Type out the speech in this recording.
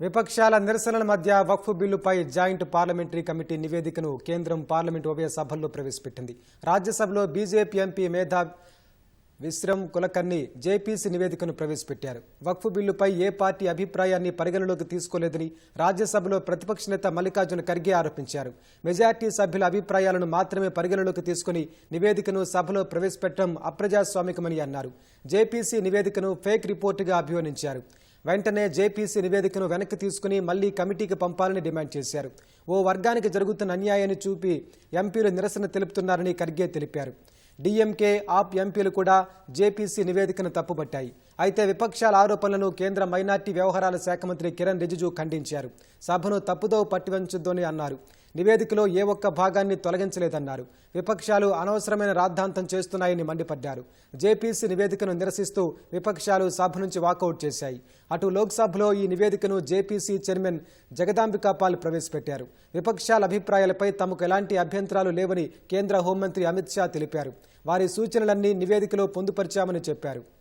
విపక్షాల నిరసనల మధ్య వక్ఫ్ బిల్లుపై జాయింట్ పార్లమెంటరీ కమిటీ నివేదికను కేంద్రం పార్లమెంట్ ఉభయ సభల్లో ప్రవేశపెట్టింది. రాజ్యసభలో BJP MP Medha Vishram Kulkarni JPC నివేదికను ప్రవేశపెట్టారు. వక్ఫ్ బిల్లుపై ఏ పార్టీ అభిప్రాయాన్ని పరిగణలోకి తీసుకోలేదని రాజ్యసభలో ప్రతిపక్ష నేత మల్లికార్జున ఖర్గే ఆరోపించారు. మెజార్టీ సభ్యుల అభిప్రాయాలను మాత్రమే పరిగణలోకి తీసుకుని నివేదికను సభలో ప్రవేశపెట్టడం అప్రజాస్వామికమని అన్నారు. జేపీసీ నివేదికను ఫేక్ రిపోర్టుగా అభివర్ణించారు. వెంటనే జేపీసీ నివేదికను వెనక్కి తీసుకుని మళ్ళీ కమిటీకి పంపాలని డిమాండ్ చేశారు. ఓ వర్గానికి జరుగుతున్న అన్యాయాన్ని చూపి ఎంపీలు నిరసన తెలుపుతున్నారని ఖర్గే తెలిపారు. డీఎంకే ఆప్ ఎంపీలు కూడా జేపీసీ నివేదికను తప్పుపట్టాయి అయితే విపక్షాల ఆరోపణలను కేంద్ర మైనార్టీ వ్యవహారాల శాఖ మంత్రి కిరణ్ రిజిజు ఖండించారు. సభను తప్పుదో పట్టివంచుద్దని అన్నారు. నివేదికలో ఏ ఒక్క భాగాన్ని తొలగించలేదన్నారు. విపక్షాలు అనవసరమైన రాద్ధాంతం చేస్తున్నాయని మండిపడ్డారు. జేపీసీ నివేదికను నిరసిస్తూ విపక్షాలు సభ నుంచి వాకౌట్ చేశాయి. అటు లోక్సభలో ఈ నివేదికను జేపీసీ చైర్మన్ జగదాంబికాపాల్ ప్రవేశపెట్టారు. విపక్షాల అభిప్రాయాలపై తమకు ఎలాంటి అభ్యంతరాలు లేవని కేంద్ర హోంమంత్రి అమిత్ షా తెలిపారు. వారి సూచనలన్నీ నివేదికలో పొందుపరిచామని చెప్పారు.